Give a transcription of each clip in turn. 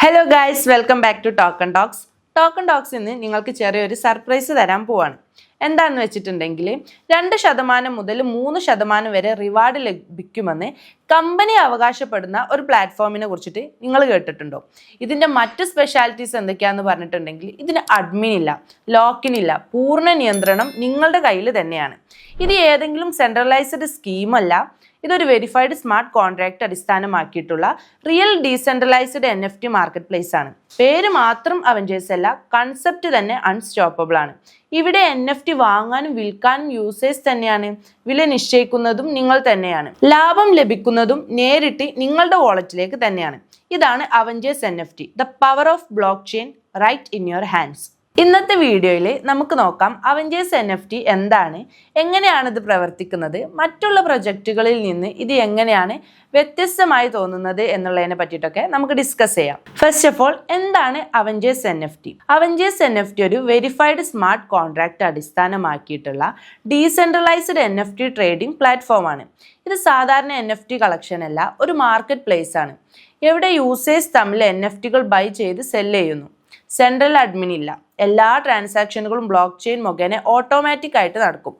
Hello guys welcome back to token talks token talks ഇന്ന് നിങ്ങൾക്ക് ചെറിയൊരു സർപ്രൈസ് തരാൻ പോവാണ്. എന്താണെന്ന് വെച്ചിട്ടുണ്ടെങ്കിൽ രണ്ട് ശതമാനം മുതൽ മൂന്ന് ശതമാനം വരെ റിവാർഡ് ലഭിക്കുമെന്ന് കമ്പനി അവകാശപ്പെടുന്ന ഒരു പ്ലാറ്റ്ഫോമിനെ കുറിച്ചിട്ട് നിങ്ങൾ കേട്ടിട്ടുണ്ടോ? ഇതിന്റെ മറ്റ് സ്പെഷ്യാലിറ്റീസ് എന്തൊക്കെയാണെന്ന് പറഞ്ഞിട്ടുണ്ടെങ്കിൽ ഇതിന് അഡ്മിൻ ഇല്ല ലോക്കിൻ ഇല്ല പൂർണ നിയന്ത്രണം നിങ്ങളുടെ കയ്യിൽ തന്നെയാണ്. ഇത് ഏതെങ്കിലും സെൻട്രലൈസ്ഡ് സ്കീമല്ല ഇതൊരു verified smart contract അടിസ്ഥാനമാക്കിയിട്ടുള്ള real decentralised N F T market place ആണ്. പേര് മാത്രം അവഞ്ചേഴ്സ് അല്ല കൺസെപ്റ്റ് തന്നെ അൺസ്റ്റോപ്പബിൾ ആണ്. ഇവിടെ എൻ എഫ് ടി വാങ്ങാനും വിൽക്കാനും യൂസേഴ്സ് തന്നെയാണ്. വില നിശ്ചയിക്കുന്നതും നിങ്ങൾ തന്നെയാണ്. ലാഭം ലഭിക്കുന്നതും നേരിട്ട് നിങ്ങളുടെ വാളറ്റിലേക്ക് തന്നെയാണ്. ഇതാണ് Avengers N F T the power of block chain right in your hands ഇന്നത്തെ വീഡിയോയിൽ നമുക്ക് നോക്കാം അവഞ്ചേഴ്സ് എൻ എഫ് ടി എന്താണ് എങ്ങനെയാണ് ഇത് പ്രവർത്തിക്കുന്നത് മറ്റുള്ള പ്രൊജക്റ്റുകളിൽ നിന്ന് ഇത് എങ്ങനെയാണ് വ്യത്യസ്തമായി തോന്നുന്നത് എന്നുള്ളതിനെ പറ്റിയിട്ടൊക്കെ നമുക്ക് ഡിസ്കസ് ചെയ്യാം. ഫസ്റ്റ് ഓഫ് ഓൾ എന്താണ് Avengers N F T Avengers N F T ഒരു verified smart contract അടിസ്ഥാനമാക്കിയിട്ടുള്ള decentralised N F T trading പ്ലാറ്റ്ഫോമാണ് ഇത് സാധാരണ എൻ എഫ് ടി കളക്ഷൻ അല്ല ഒരു മാർക്കറ്റ് പ്ലേസ് ആണ്. എവിടെ യൂസേഴ്സ് തമ്മിൽ എൻ എഫ് ടികൾ ബൈ ചെയ്ത് സെല്ല് ചെയ്യുന്നു. സെൻട്രൽ അഡ്മിൻ ഇല്ല. എല്ലാ ട്രാൻസാക്ഷനുകളും ബ്ലോക്ക് ചെയിൻ മുഖേന ഓട്ടോമാറ്റിക് ആയിട്ട് നടക്കും.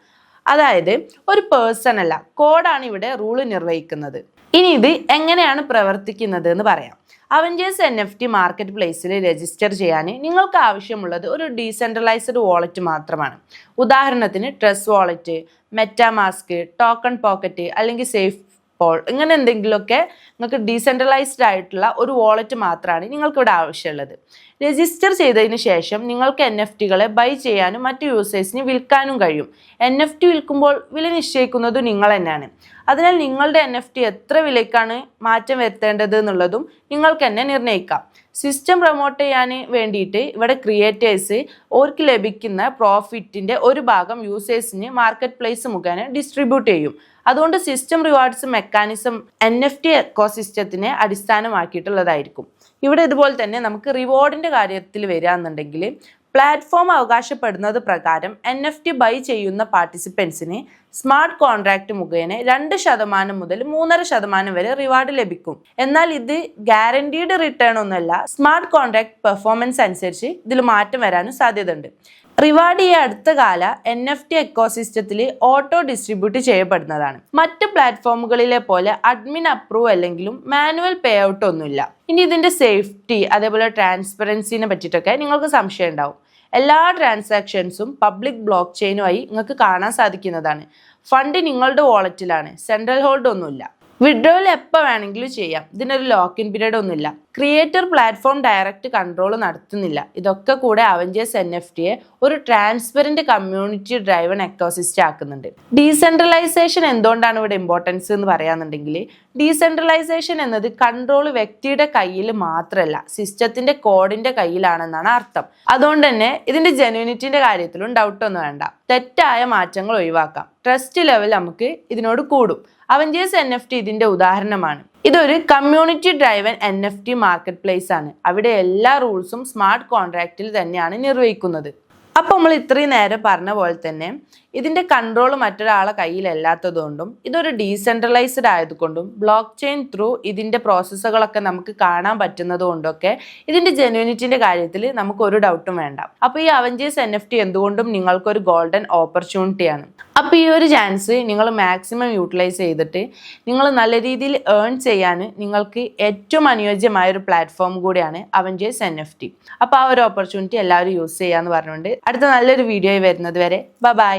അതായത് ഒരു പേഴ്സൺ അല്ല കോഡാണ് ഇവിടെ റൂൾ നിർവഹിക്കുന്നത്. ഇനി ഇത് എങ്ങനെയാണ് പ്രവർത്തിക്കുന്നത് എന്ന് പറയാം. Avengers N F T market പ്ലേസിൽ രജിസ്റ്റർ ചെയ്യാൻ നിങ്ങൾക്ക് ആവശ്യമുള്ളത് ഒരു ഡീസെൻട്രലൈസ്ഡ് വാളറ്റ് മാത്രമാണ്. ഉദാഹരണത്തിന് trust wallet MetaMask token pocket അല്ലെങ്കിൽ സേഫ് പോൾ ഇങ്ങനെ എന്തെങ്കിലുമൊക്കെ നിങ്ങൾക്ക് ഡീസെൻട്രലൈസ്ഡ് ആയിട്ടുള്ള ഒരു വാളറ്റ് മാത്രമാണ് നിങ്ങൾക്ക് ഇവിടെ ആവശ്യമുള്ളത്. രജിസ്റ്റർ ചെയ്തതിന് ശേഷം നിങ്ങൾക്ക് എൻ എഫ് ടികളെ ബൈ ചെയ്യാനും മറ്റ് യൂസേഴ്സിന് വിൽക്കാനും കഴിയും. എൻ എഫ് ടി വിൽക്കുമ്പോൾ വില നിശ്ചയിക്കുന്നത് നിങ്ങൾ തന്നെയാണ്. അതിനാൽ നിങ്ങളുടെ എൻ എഫ് ടി എത്ര വിലയ്ക്കാണ് മാറ്റം വരുത്തേണ്ടത് എന്നുള്ളതും നിങ്ങൾക്ക് തന്നെ നിർണയിക്കാം. സിസ്റ്റം പ്രൊമോട്ട് ചെയ്യാൻ വേണ്ടിയിട്ട് ഇവിടെ ക്രിയേറ്റേഴ്സ് ഓർക്ക് ലഭിക്കുന്ന പ്രോഫിറ്റിന്റെ ഒരു ഭാഗം യൂസേഴ്സിന് മാർക്കറ്റ് പ്ലേസ് മുഖേന ഡിസ്ട്രിബ്യൂട്ട് ചെയ്യും. അതുകൊണ്ട് system rewards mechanism N F T എക്കോസിസ്റ്റത്തിനെ അടിസ്ഥാനമാക്കിയിട്ടുള്ളതായിരിക്കും. ഇവിടെ ഇതുപോലെ തന്നെ നമുക്ക് റിവാർഡിന്റെ കാര്യത്തിൽ വരികയാണെന്നുണ്ടെങ്കിൽ പ്ലാറ്റ്ഫോം അവകാശപ്പെടുന്നത് പ്രകാരം എൻ എഫ് ടി ബൈ ചെയ്യുന്ന പാർട്ടിസിപ്പൻസിന് സ്മാർട്ട് കോൺട്രാക്ട് മുഖേന രണ്ട് ശതമാനം മുതൽ മൂന്നര ശതമാനം വരെ റിവാർഡ് ലഭിക്കും. എന്നാൽ ഇത് ഗ്യാരണ്ടീഡ് റിട്ടേൺ ഒന്നുമല്ല സ്മാർട്ട് കോൺട്രാക്ട് പെർഫോമൻസ് അനുസരിച്ച് ഇതിൽ മാറ്റം വരാനും സാധ്യതയുണ്ട്. റിവാർഡ് ഈ അടുത്ത കാല എൻ എഫ് ടി എക്കോസിസ്റ്റത്തിൽ ഓട്ടോ ഡിസ്ട്രിബ്യൂട്ട് ചെയ്യപ്പെടുന്നതാണ്. മറ്റ് പ്ലാറ്റ്ഫോമുകളിലെ പോലെ അഡ്മിൻ അപ്രൂവ് അല്ലെങ്കിലും മാനുവൽ പേ ഔട്ട് ഒന്നുമില്ല. ഇനി ഇതിന്റെ സേഫ്റ്റി അതേപോലെ ട്രാൻസ്പെറൻസിനെ പറ്റിയിട്ടൊക്കെ നിങ്ങൾക്ക് സംശയം ഉണ്ടാവും. എല്ലാ ട്രാൻസാക്ഷൻസും പബ്ലിക് ബ്ലോക്ക് ചെയിനുമായി നിങ്ങൾക്ക് കാണാൻ സാധിക്കുന്നതാണ്. ഫണ്ട് നിങ്ങളുടെ വാളറ്റിലാണ് സെൻട്രൽ ഹോൾഡ് ഒന്നുമില്ല. വിഡ്രോയിൽ എപ്പോൾ വേണമെങ്കിലും ചെയ്യാം. ഇതിനൊരു ലോക്കിൻ പീരീഡ് ഒന്നുമില്ല. ക്രിയേറ്റർ പ്ലാറ്റ്ഫോം ഡയറക്റ്റ് കൺട്രോൾ നടത്തുന്നില്ല. ഇതൊക്കെ കൂടെ അവഞ്ചേഴ്സ് എൻ എഫ് ടിയെ ഒരു ട്രാൻസ്പെറന്റ് കമ്മ്യൂണിറ്റി ഡ്രൈവൺ എക്കോസിസ്റ്റം ആക്കുന്നുണ്ട്. ഡീസെൻട്രലൈസേഷൻ എന്തുകൊണ്ടാണ് ഇവിടെ ഇമ്പോർട്ടൻസ് എന്ന് പറയാന്നുണ്ടെങ്കിൽ ഡീസെൻട്രലൈസേഷൻ എന്നത് കൺട്രോൾ വ്യക്തിയുടെ കയ്യിൽ മാത്രമല്ല സിസ്റ്റത്തിന്റെ കോഡിന്റെ കയ്യിലാണെന്നാണ് അർത്ഥം. അതുകൊണ്ട് തന്നെ ഇതിന്റെ ജെന്യൂനിറ്റിന്റെ കാര്യത്തിലും ഡൗട്ടൊന്നും വേണ്ട. തെറ്റായ മാറ്റങ്ങൾ ഒഴിവാക്കാം. ട്രസ്റ്റ് ലെവൽ നമുക്ക് ഇതിനോട് കൂടും. അവഞ്ചേഴ്സ് എൻ എഫ് ടി ഇതിന്റെ ഉദാഹരണമാണ്. ഇതൊരു community driven N F T market place ആണ്. അവിടെ എല്ലാ റൂൾസും സ്മാർട്ട് കോൺട്രാക്റ്റിൽ തന്നെയാണ് നിർവഹിക്കുന്നത്. അപ്പോൾ നമ്മൾ ഇത്രയും നേരം പറഞ്ഞ പോലെ തന്നെ ഇതിന്റെ കൺട്രോൾ മറ്റൊരാളെ കയ്യിലല്ലാത്തതുകൊണ്ടും ഇതൊരു ഡീസെൻട്രലൈസ്ഡ് ആയതുകൊണ്ടും ബ്ലോക്ക് ചെയിൻ ത്രൂ ഇതിന്റെ പ്രോസസ്സുകളൊക്കെ നമുക്ക് കാണാൻ പറ്റുന്നതുകൊണ്ടൊക്കെ ഇതിന്റെ ജെന്യൂനിറ്റിന്റെ കാര്യത്തിൽ നമുക്ക് ഒരു ഡൗട്ടും വേണ്ട. അപ്പോൾ ഈ അവഞ്ചേഴ്സ് എൻ എഫ് ടി എന്തുകൊണ്ടും നിങ്ങൾക്കൊരു ഗോൾഡൻ ഓപ്പർച്യൂണിറ്റിയാണ് അപ്പോൾ ഈ ഒരു ചാൻസ് നിങ്ങൾ മാക്സിമം യൂട്ടിലൈസ് ചെയ്തിട്ട് നിങ്ങൾ നല്ല രീതിയിൽ ഏൺ ചെയ്യാൻ നിങ്ങൾക്ക് ഏറ്റവും അനുയോജ്യമായ ഒരു പ്ലാറ്റ്ഫോം കൂടിയാണ് അവഞ്ചേഴ്സ് എൻ എഫ് ടി അപ്പോൾ ആ ഒരു ഓപ്പർച്യൂണിറ്റി എല്ലാവരും യൂസ് ചെയ്യാന്ന് പറഞ്ഞുകൊണ്ട് അടുത്ത നല്ലൊരു വീഡിയോ വരുന്നത് വരെ. ബൈ